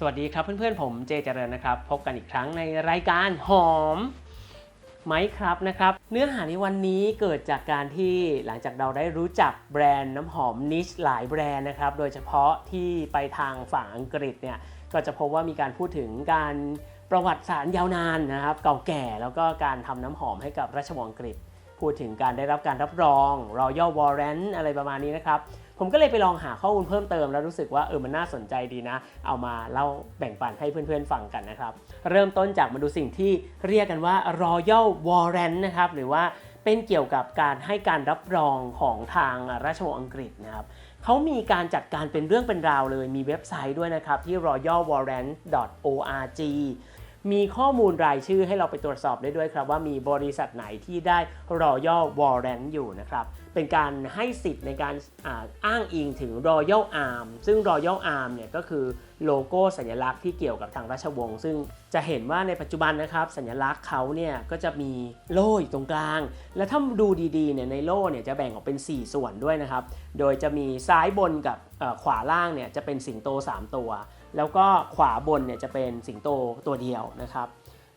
สวัสดีครับเพื่อนๆ ผมเจเจริญนะครับ พบกันอีกครั้งในรายการหอมไหมครับนะครับ เนื้อหาในวันนี้เกิดจากการที่หลังจากเราได้รู้จักแบรนด์น้ำหอมนิชหลายแบรนด์นะครับ โดยเฉพาะที่ไปทางฝั่งอังกฤษเนี่ยก็จะพบว่ามีการพูดถึงการประวัติศาสตร์ยาวนานนะครับ เก่าแก่แล้วก็การทำน้ำหอมให้กับราชวงศ์อังกฤษ พูดถึงการได้รับการรับรอง Royal Warrant อะไรประมาณนี้นะครับ ผมก็เลยไปลองหาข้อมูลเพิ่มเติมแล้วรู้สึกว่าเออมันน่าสนใจดีนะ เอามาเล่าแบ่งปันให้เพื่อนๆฟังกันนะครับ เริ่มต้นจากมาดูสิ่งที่เรียกกันว่า Royal Warrant นะครับหรือว่าเป็นเกี่ยวกับการให้การรับรองของทางราชวงศ์อังกฤษนะครับเขามีการจัดการเป็นเรื่องเป็นราวเลยมีเว็บไซต์ด้วยนะครับที่ royalwarrant.org มีข้อมูลรายชื่อให้เราไปตรวจสอบได้ด้วยครับว่ามีบริษัทไหนที่ได้ Royal Warrant อยู่นะครับ เป็นการให้สิทธิ์ในการอาอ้างอิงถึง Royal Arm ซึ่ง Royal Arm เนี่ยก็คือโลโก้สัญลักษณ์ที่เกี่ยวกับทางราชวงศ์ซึ่งจะเห็นว่าในปัจจุบันนะครับสัญลักษณ์เขาเนี่ยก็จะมีโล่อยู่ตรงกลาง และถ้าดูดีๆเนี่ยในโล่เนี่ยจะแบ่งออกเป็น 4 ส่วนด้วยนะครับ โดยจะมีซ้ายบนกับขวาล่างเนี่ยจะเป็นสิงโต 3 ตัว แล้วก็ขวาบนเนี่ยจะเป็นสิงโตตัวเดียวนะครับ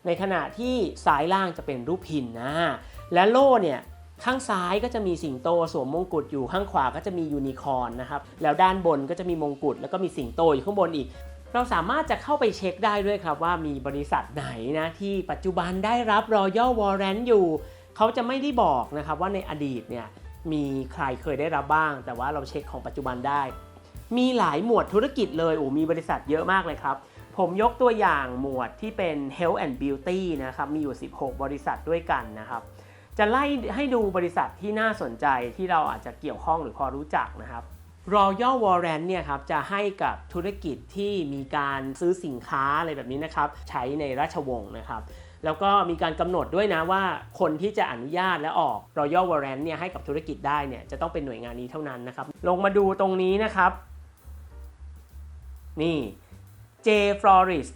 ในขณะที่ซ้ายล่างจะเป็นรูปพินนะ และโล่เนี่ยข้างซ้ายก็จะมีสิงโตสวมมงกุฎอยู่ข้างขวาก็จะมียูนิคอร์นนะครับแล้วด้านบนก็จะมีมงกุฎแล้วก็มีสิงโตอยู่ข้างบนอีก เราสามารถจะเข้าไปเช็คได้ด้วยครับว่ามีบริษัทไหนนะที่ปัจจุบันได้รับ Royal Warrant อยู่ เขาจะไม่ได้บอกนะครับว่าในอดีตเนี่ยมีใครเคยได้รับบ้าง แต่ว่าเราเช็คของปัจจุบันได้ มีหลายหมวดธุรกิจเลยโอ้มีบริษัทเยอะมากเลยครับ ผมยกตัวอย่างหมวดที่เป็น Health and Beauty นะครับ มีอยู่ 16 บริษัทด้วยกันนะครับ จะไล่ให้ดูบริษัทที่น่าสนใจที่เราอาจจะเกี่ยวข้องหรือพอรู้จักนะครับ Royal Warrant เนี่ยครับจะให้กับธุรกิจที่มีการซื้อสินค้าอะไรแบบนี้นะครับ ใช้ในราชวงศ์นะครับแล้วก็มีการกำหนดด้วยนะว่าคนที่จะอนุญาตและออก Royal Warrant เนี่ยให้กับธุรกิจได้เนี่ยจะต้องเป็นหน่วยงานนี้เท่านั้นนะครับ ลงมาดูตรงนี้นะครับ นี่ J Floris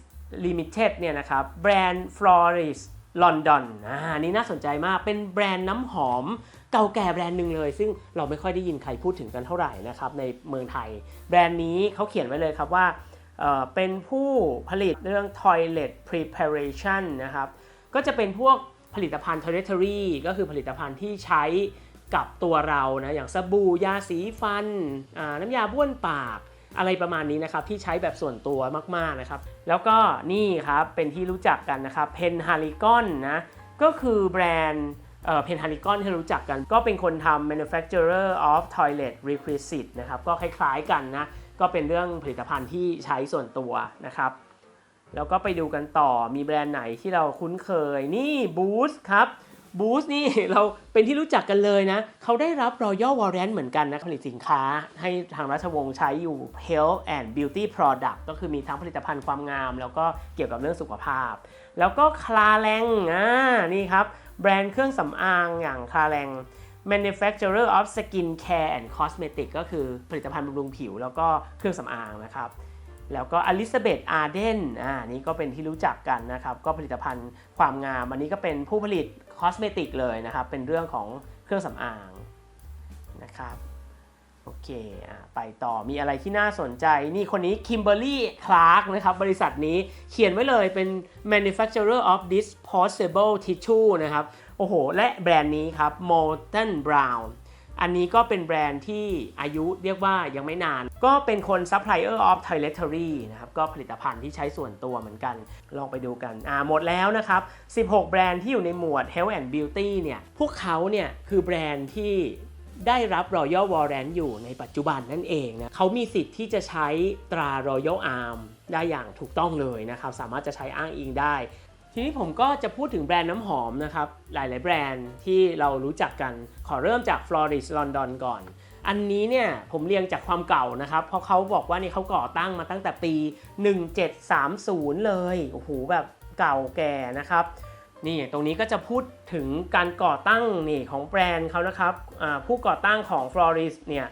Limited เนี่ยนะครับแบรนด์ Floris London อ่านี่น่าสนใจมากเป็นแบรนด์น้ำหอมเก่าแก่แบรนด์หนึ่งเลย ซึ่งเราไม่ค่อยได้ยินใครพูดถึงกันเท่าไหร่นะครับในเมืองไทย แบรนด์นี้เขาเขียนไว้เลยครับว่าเเป็นผู้ผลิตเรื่อง toilet preparation นะครับก็จะเป็นพวกผลิตภัณฑ์ toiletry ก็คือผลิตภัณฑ์ที่ใช้กับตัวเรานะอย่างสบู่ยาสีฟันน้ำยาบ้วนปาก อะไรประมาณนี้นะครับที่ใช้แบบส่วนตัวมากๆนะครับ แล้วก็นี่ครับเป็นที่รู้จักกันนะครับเพนฮาริกอนนะก็คือแบรนด์เพนฮาริกอนที่รู้จักกัน ก็เป็นคนทำ manufacturer of toilet requisite นะครับก็คล้ายๆกันนะก็เป็นเรื่องผลิตภัณฑ์ที่ใช้ส่วนตัวนะครับ แล้วก็ไปดูกันต่อมีแบรนด์ไหนที่เราคุ้นเคยนี่ Boost ครับ Boost นี่เราเป็นที่รู้จักกันเลยนะ เขาได้รับ Royal Warrant เหมือนกันนะผลิตสินค้า ให้ทางราชวงศ์ใช้อยู่ Health and Beauty Product ก็คือมีทั้งผลิตภัณฑ์ความงาม แล้วก็เกี่ยวกับเรื่องสุขภาพ แล้วก็คลาแรงอ่านี่ครับแบรนด์เครื่องสำอางอย่างคลาแรง manufacturer of skin care and cosmetic ก็คือผลิตภัณฑ์บำรุงผิว แล้วก็เครื่องสำอางนะครับแล้วก็อลิซาเบธอาร์เดนอ่านี่ก็เป็นที่รู้จักกันนะครับ ก็ผลิตภัณฑ์ความงาม อันนี้ก็เป็นผู้ผลิต คอสเมติกเลยนะครับ เป็นเรื่องของเครื่องสำอางนะครับโอเคอไปต่อมีอะไรที่น่าสนใจ นี่คนนี้ Kimberly Clark นะครับ บริษัทนี้เขียนไว้เลยเป็น manufacturer of disposable tissue นะครับ โอ้โห และแบรนด์นี้ครับ Molten Brown อันนี้ก็เป็นแบรนด์ที่อายุเรียกว่ายังไม่นาน ก็เป็นคน supplier of toiletry นะครับ ก็ผลิตภัณฑ์ที่ใช้ส่วนตัวเหมือนกัน ลองไปดูกัน อ่าหมดแล้วนะครับ 16 แบรนด์ที่อยู่ในหมวด health and beauty เนี่ย พวกเขาเนี่ยคือแบรนด์ที่ได้รับ Royal Warrant อยู่ในปัจจุบันนั่นเองนะเขามีสิทธิ์ที่จะใช้ตรา Royal Arm ได้อย่างถูกต้องเลยนะครับ สามารถจะใช้อ้างอิงได้ ทีนี้ผมก็จะพูดถึงแบรนด์น้ำหอมนะครับ หลาย ๆ แบรนด์ที่เรารู้จักกันขอเริ่มจาก Floris London ก่อน อันนี้เนี่ยผมเรียงจากความเก่านะครับ เพราะเขาบอกว่านี่เขาก่อตั้งมาตั้งแต่ปี 1730 เลยโอ้โหแบบเก่าแก่นะครับนี่ตรงนี้ก็จะพูดถึงการก่อตั้งนี่ของแบรนด์เขานะครับผู้ก่อตั้งของ Floris เนี่ย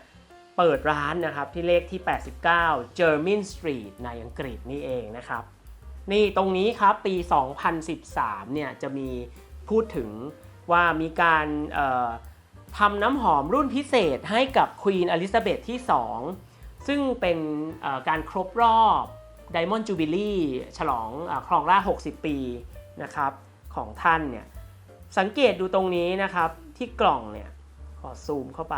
เปิดร้านนะครับที่เลขที่ 89 Jermyn Street ในอังกฤษนี่เองนะครับ นี่ตรงนี้ครับปี 2013 เนี่ยจะมีพูดถึงว่ามีการทำน้ำหอมรุ่นพิเศษให้กับควีนอลิซาเบธที่ 2 ซึ่งเป็นการครบรอบ Diamond Jubilee ฉลองอครองราช60 ปีนะครับของท่านเนี่ยสังเกตดูตรงนี้นะครับที่กล่องเนี่ยขอซูมเข้าไป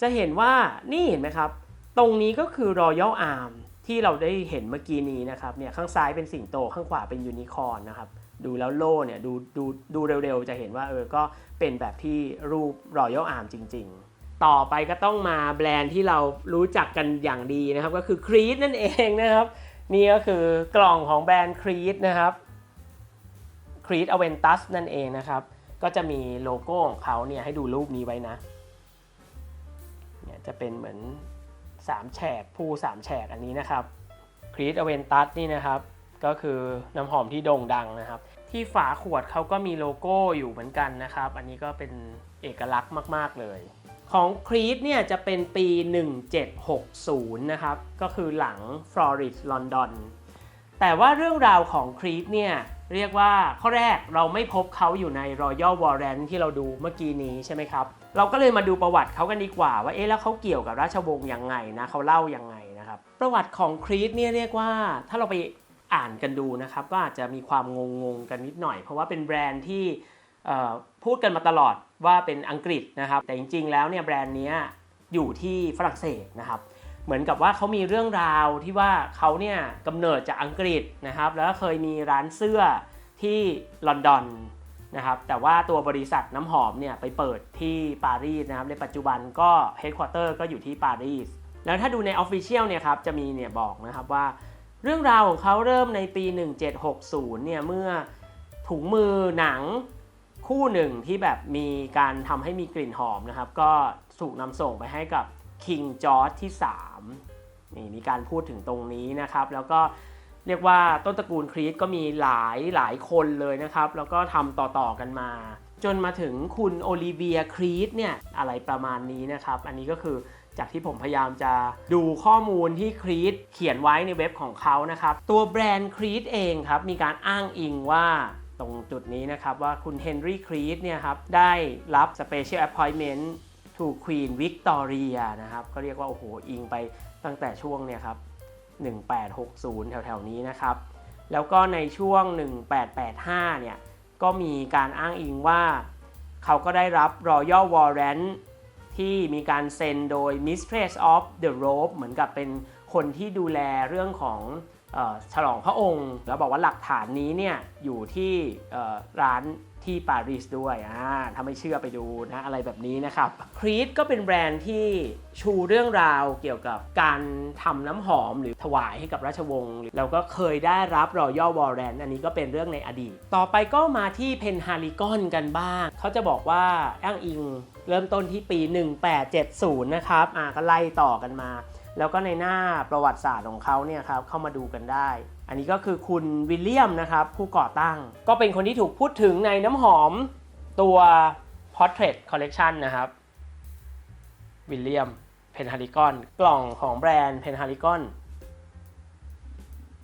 จะเห็นว่านี่เห็นไหมครับ ตรงนี้ก็คือ Royal Arm ที่เราได้เห็นเมื่อกี้นี้นะครับเนี่ยข้างซ้ายเป็นสิงโตข้างขวาเป็นยูนิคอร์นนะครับดูแล้วโล่เนี่ยดูดูดูเร็วๆ จะเห็นว่าเออก็เป็นแบบที่รูป Royal Arm จริง ๆ ต่อไปก็ต้องมาแบรนด์ที่เรารู้จักกันอย่างดีนะครับ ก็คือ Creed นั่นเองนะครับ นี่ก็คือกล่องของแบรนด์ Creed นะครับ Creed Aventus นั่นเองนะครับ ก็จะมีโลโก้ของเขาเนี่ยให้ดูรูปนี้ไว้นะเนี่ยจะเป็นเหมือน 3แฉกผู้3แฉกอันนี้นะครับ Creed Aventus นี่นะครับ ก็คือน้ำหอมที่โด่งดังนะครับ ที่ฝาขวดเขาก็มีโลโก้อยู่เหมือนกันนะครับ อันนี้ก็เป็นเอกลักษณ์มาก ๆ เลย ของ Creed เนี่ยจะเป็นปี 1760 นะครับ ก็คือหลัง Florid London แต่ว่าเรื่องราวของครีปเนี่ยเรียกว่าข้อแรกเราไม่พบเขาอยู่ใน Royal Warrant ที่เราดูเมื่อกี้นี้ใช่ไหมครับ เราก็เลยมาดูประวัติเขากันดีกว่า ว่าเอ๊ะแล้วเขาเกี่ยวกับราชวงศ์ยังไงนะเขาเล่ายังไงนะครับ ประวัติของครีปเนี่ยเรียกว่าถ้าเราไปอ่านกันดูนะครับก็อาจจะมีความงงๆกันนิดหน่อย เพราะว่าเป็นแบรนด์ที่พูดกันมาตลอดว่าเป็นอังกฤษนะครับ แต่จริงๆ แล้วเนี่ยแบรนด์นี้อยู่ที่ฝรั่งเศสนะครับ เหมือนกับว่าเขามีเรื่องราวที่ว่าเขาเนี่ยกำเนิดจากอังกฤษนะครับ แล้วก็เคยมีร้านเสื้อที่ลอนดอน นะครับแต่ว่าตัวบริษัทน้ำหอมเนี่ยไปเปิดที่ปารีสนะครับในปัจจุบันก็เฮดค q u เตอร์ก็อยู่ที่ปารีสแล้วถ้าดูในออฟฟิเชียลเนี่ยครับจะมีเนี่ยบอกนะครับว่า เรื่องราวของเขาเริ่มในปี 1760 เนี่ยเมื่อถุงมือหนังคู่หนึ่งที่แบบมีการทำให้มีกลิ่นหอมนะครับ ก็ถูกนำส่งไปให้กับคิงจอร์จที่ 3 นี่มีการพูดถึงตรงนี้นะครับ แล้วก็ เรียกว่าต้นตระกูลครีสก็มีหลายหลายคนเลยนะครับ แล้วก็ทำต่อๆกันมา จนมาถึงคุณโอลิเวียครีสเนี่ยอะไรประมาณนี้นะครับ อันนี้ก็คือจากที่ผมพยายามจะดูข้อมูลที่ครีสเขียนไว้ในเว็บของเขานะครับ ตัวแบรนด์ครีสเองครับ มีการอ้างอิงว่าตรงจุดนี้นะครับ ว่าคุณเฮนรี่ครีสเนี่ยครับ ได้รับ Special Appointment to Queen Victoria นะครับ ก็เรียกว่า โอ้โห อิงไปตั้งแต่ช่วงเนี่ยครับ 1860 แถวๆนี้นะครับ แล้วก็ในช่วง 1885 เนี่ย ก็มีการอ้างอิงว่า เขาก็ได้รับ Royal Warrant ที่มีการเซ็นโดย Mistress of the Robe เหมือนกับเป็นคนที่ดูแลเรื่องของออฉลองพระองค์ แล้วบอกว่าหลักฐานนี้เนี่ยอยู่ที่ร้าน ที่ปารีสด้วยอ่าถ้าไม่เชื่อไปดูนะอะไรแบบนี้นะครับครีดก็เป็นแบรนด์ที่ชูเรื่องราวเกี่ยวกับการทำน้ำหอมหรือถวายให้กับราชวงศ์แล้วก็เคยได้รับ Royal Warrant อันนี้ก็เป็นเรื่องในอดีต ต่อไปก็มาที่เพนฮาริกอนกันบ้าง เขาจะบอกว่าอ้างอิงเริ่มต้นที่ปี 1870 นะครับอ่าก็ไล่ต่อกันมา แล้วก็ในหน้าประวัติศาสตร์ของเขาเนี่ยครับเข้ามาดูกันได้ อันนี้ก็คือคุณวิลเลียมนะครับผู้ก่อตั้ง ก็เป็นคนที่ถูกพูดถึงในน้ำหอมตัว Portrait Collection นะครับวิลเลียมเพนฮาริกอนกล่องของแบรนด์เพนฮาริกอน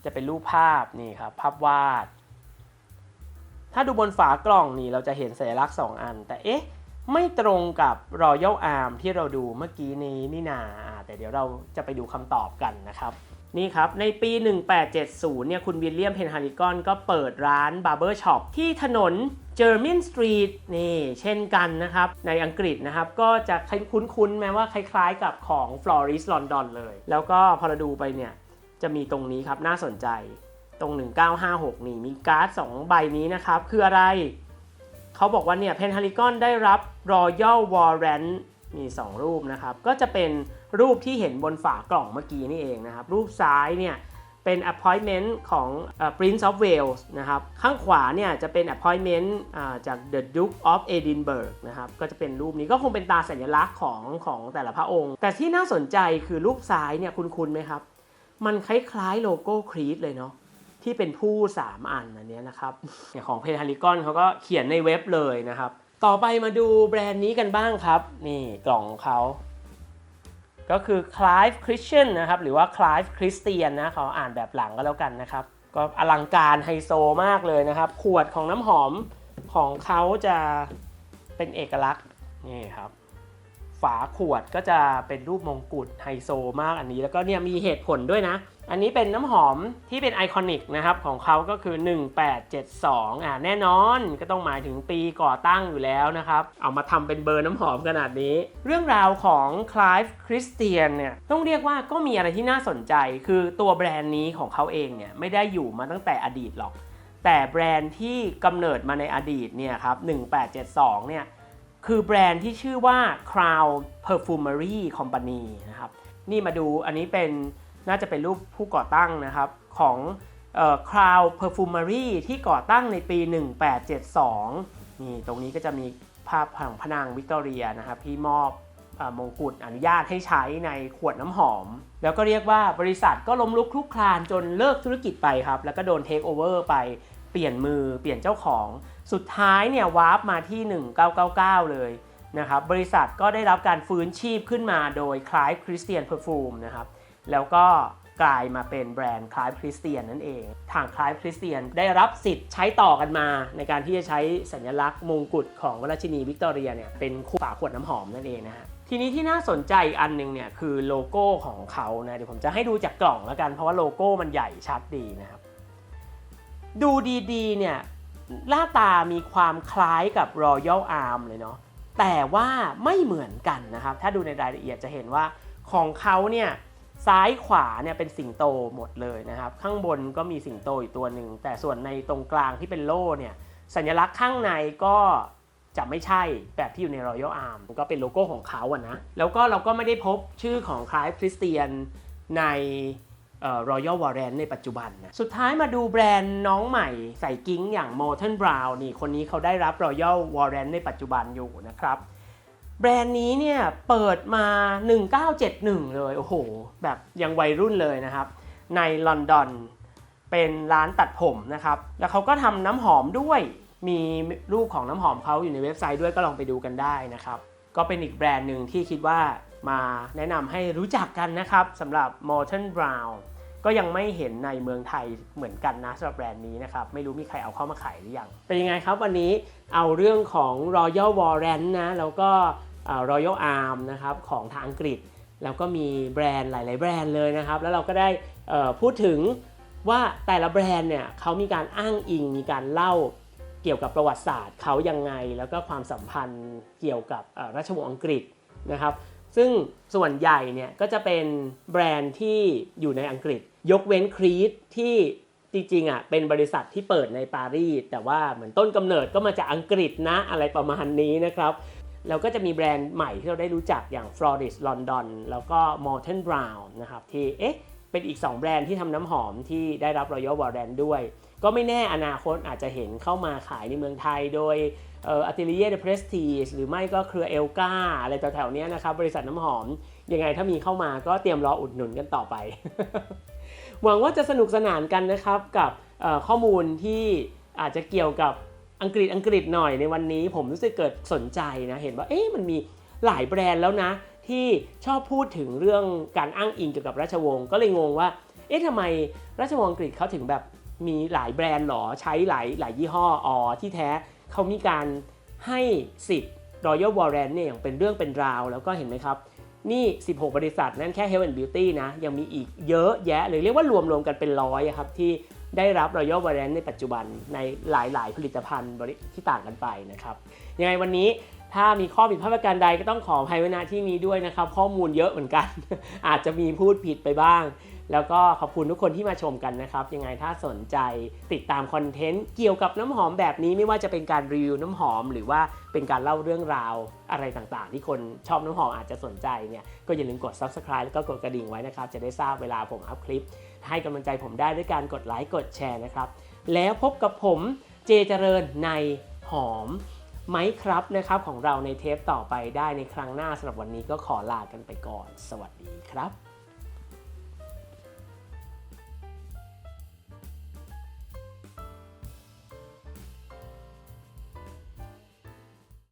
จะเป็นรูปภาพนี่ครับภาพวาด ถ้าดูบนฝากล่องนี่เราจะเห็นสัญลักษณ์ 2 อัน แต่เอ๊ะ ไม่ตรงกับ Royal Arm ที่เราดูเมื่อกี้นี้นี่นา แต่เดี๋ยวเราจะไปดูคำตอบกันนะครับ นี่ครับ ในปี 1870 เนี่ย คุณวิลเลียมเพนฮาริกอนก็เปิดร้าน Barber Shop ที่ถนน Jermyn Street นี่เช่นกันนะครับ ในอังกฤษนะครับ ก็จะคุ้นๆแม้ว่าคล้ายๆกับของ Floris London เลย แล้วก็พอเราดูไปเนี่ย จะมีตรงนี้ครับน่าสนใจตรง 1956 นี่มีการ์ด 2 ใบนี้นะครับ คืออะไร เขาบอกว่าเนี่ยเพนฮาริกอนได้รับ Royal Warrant มี 2 รูปนะครับ ก็จะเป็นรูปที่เห็นบนฝากล่องเมื่อกี้นี่เองนะครับ รูปซ้ายเนี่ยเป็น appointment ของเอ่อ Prince of Wales นะครับ ข้างขวาเนี่ยจะเป็น appointment จาก The Duke of Edinburgh นะครับ ก็จะเป็นรูปนี้ก็คงเป็นตาสัญลักษณ์ของของแต่ละพระองค์ แต่ที่น่าสนใจคือรูปซ้ายเนี่ยคุณคุณไหมครับ มันคล้ายๆโลโก้ครีดเลยเนาะ ที่เป็นผู้ 3 อันอันนี้นะครับอย่างของเพนฮาริกอนเขาก็เขียนในเว็บเลยนะครับ ต่อไปมาดูแบรนด์นี้กันบ้างครับ นี่กล่องของเขาก็คือ Clive Christian นะครับ หรือว่า Clive Christian นะเขาอ่านแบบหลังก็แล้วกันนะครับ ก็อลังการไฮโซมากเลยนะครับ ขวดของน้ำหอมของเขาจะเป็นเอกลักษณ์นี่ครับ ฝาขวดก็จะเป็นรูปมงกุฎไฮโซมากอันนี้ แล้วก็เนี่ยมีเหตุผลด้วยนะ อันนี้เป็นน้ำหอมที่เป็นไอคอนิกนะครับ ของเขาก็คือ 1872อ่าแน่นอนก็ต้องหมายถึงปีก่อตั้งอยู่แล้วนะครับ เอามาทำเป็นเบอร์น้ำหอมขนาดนี้ เรื่องราวของคล v ฟคริสเตียนเนี่ยต้องเรียกว่าก็มีอะไรที่น่าสนใจ คือตัวแบรนด์นี้ของเขาเองเนี่ยไม่ได้อยู่มาตั้งแต่อดีตหรอก แต่แบรนด์ที่กำเนิดมาในอดีตเนี่ยครับ1872เนี่ย คือแบรนด์ที่ชื่อว่า Crown Perfumery Company นะครับ นี่มาดูอันนี้เป็นน่าจะเป็นรูปผู้ก่อตั้งนะครับของออ Crown Perfumery ที่ก่อตั้งในปี 1872 นี่ตรงนี้ก็จะมีภาพของพระนางวิกตอเรียนะครับที่มอบอมงกุฎอนุญาตให้ใช้ในขวดน้ำหอม แล้วก็เรียกว่าบริษัทก็ล้มลุกคลุกคลานจนเลิกธุรกิจไปครับ แล้วก็โดนเทคโอเวอร์ไปเปลี่ยนมือเปลี่ยนเจ้าของ สุดท้ายเนี่ยวาร์ปมาที่ 1999 เลยนะครับบริษัทก็ได้รับการฟื้นชีพขึ้นมาโดยคล้ายคริสเตียนเพอร์ฟูมนะครับแล้วก็กลายมาเป็นแบรนด์คล้ายคริสเตียนนั่นเอง ทางคล้ายคริสเตียนได้รับสิทธิ์ใช้ต่อกันมา ในการที่จะใช้สัญลักษณ์มงกุฎของวราชินีวิกตอเรียเนี่ยเป็นคู่ฝาขวดน้ำหอมนั่นเองนะฮะทีนี้ที่น่าสนใจอีกอันหนึงเนี่ยคือโลโก้ของเขานะเดี๋ยวผมจะให้ดูจากกล่องแล้วกันเพราะว่าโลโก้มันใหญ่ชัดดีนะครับดูดีๆเนี่ย หน้าตามีความคล้ายกับ Royal Arm เลยเนาะแต่ว่าไม่เหมือนกันนะครับ ถ้าดูในรายละเอียดจะเห็นว่าของเขาเนี่ยซ้ายขวาเนี่ยเป็นสิงโตหมดเลยนะครับ ข้างบนก็มีสิงโตอีกตัวหนึ่ง แต่ส่วนในตรงกลางที่เป็นโล่เนี่ยสัญลักษณ์ข้างในก็จะไม่ใช่แบบที่อยู่ใน Royal Arm ก็เป็นโลโก้ของเขาอะนะ แล้วก็เราก็ไม่ได้พบชื่อของคล้ายคริสเตียนใน รอยัลวอร์เรนในปัจจุบันนะสุดท้ายมาดูแบรนด์น้องใหม่ใส่กิ้งอย่าง m o r t o n Brown นี่คนนี้เขาได้รับรอยัลวอร์เรนในปัจจุบันอยู่นะครับแบรนด์นี้เนี่ยเปิดมา 1971 เลย โอ้โห แบบยังวัยรุ่นเลยนะครับ ในลอนดอนเป็นร้านตัดผมนะครับ แล้วเขาก็ทำน้ำหอมด้วย มีรูปของน้ำหอมเขาอยู่ในเว็บไซต์ด้วยก็ลองไปดูกันได้นะครับ ก็เป็นอีกแบรนด์หนึ่งที่คิดว่า มาแนะนำให้รู้จักกันนะครับสำหรับ Morton Brown ก็ยังไม่เห็นในเมืองไทยเหมือนกันนะสำหรับแบรนด์นี้นะครับ ไม่รู้มีใครเอาเข้ามาขายหรือยัง เป็นยังไงครับวันนี้เอาเรื่องของ Royal Warrant นะแล้วก็เอ่อ Royal Arm นะครับของทางอังกฤษ แล้วก็มีแบรนด์หลาย ๆ แบรนด์เลยนะครับ แล้วเราก็ได้พูดถึงว่าแต่ละแบรนด์เนี่ยเขามีการอ้างอิงมีการเล่าเกี่ยวกับประวัติศาสตร์เขายังไง แล้วก็ความสัมพันธ์เกี่ยวกับราชวงศ์อังกฤษนะครับ ซึ่งส่วนใหญ่เนี่ยก็จะเป็นแบรนด์ที่อยู่ในอังกฤษ ยกเว้นครีตที่จริงๆอะเป็นบริษัทที่เปิดในปารีสแต่ว่าเหมือนต้นกำเนิดก็มาจากอังกฤษนะอะไรประมาณนี้นะครับแล้วก็จะมีแบรนด์ใหม่ที่เราได้รู้จักอย่าง Floris London แล้วก็ Morton Brown นะครับที่เอ๊ะเป็นอีก 2 แบรนด์ที่ทำน้ำหอมที่ได้รับ Royal Warrant ด้วย ก็ไม่แน่อนาคตอาจจะเห็นเข้ามาขายในเมืองไทยโดย อ่อ Atelier de Prestige หรือไม่ก็เครือเอลกาอะไรแถวๆนี้นะครับ บริษัทน้ำหอม ยังไงถ้ามีเข้ามาก็เตรียมรออุดหนุนกันต่อไป หวังว่าจะสนุกสนานกันนะครับกับข้อมูลที่อาจจะเกี่ยวกับอังกฤษอังกฤษหน่อยในวันนี้ผมรู้สึกเกิดสนใจนะเห็นว่าเอ๊ะมันมีหลายแบรนด์แล้วนะ ที่ชอบพูดถึงเรื่องการอ้างอิงเกี่ยวกับราชวงศ์ก็เลยงงว่าเอ๊ะทำไมราชวงศ์อังกฤษเขาถึงแบบมีหลายแบรนด์หรอใช้หลายหลายยี่ห้ออ๋อที่แท้ เขามีการให้สิทธิ์ Royal Warrant เนี่ยอย่างเป็นเรื่องเป็นราว แล้วก็เห็นไหมครับ นี่ 16 บริษัทนั่นแค่ Health and Beauty นะ ยังมีอีกเยอะแยะเลยเรียกว่ารวมๆกันเป็นร้อยครับที่ได้รับ Royal Warrant ในปัจจุบันในหลายๆ ผลิตภัณฑ์บริที่ต่างกันไปนะครับยังไงวันนี้ถ้ามีข้อผิดพลาดประการใดก็ต้องขออภัยไว้ณที่นี้ด้วยนะครับ ข้อมูลเยอะเหมือนกัน อาจจะมีพูดผิดไปบ้าง แล้วก็ขอบคุณทุกคนที่มาชมกันนะครับ ยังไงถ้าสนใจติดตามคอนเทนต์เกี่ยวกับน้ำหอมแบบนี้ไม่ว่าจะเป็นการรีวิวน้ำหอม หรือว่าเป็นการเล่าเรื่องราวอะไรต่างๆ ที่คนชอบน้ำหอมอาจจะสนใจเนี่ยก็อย่าลืมกด subscribe แล้วก็กดกระดิ่งไว้นะครับ จะได้ทราบเวลาผมอัพคลิป ให้กำลังใจผมได้ด้วยการกดไลค์กดแชร์นะครับแล้วพบกับผมเจเจริญในหอมไหมครับนะครับของเราในเทปต่อไปได้ในครั้งหน้าสำหรับวันนี้ก็ขอลากันไปก่อน สวัสดีครับ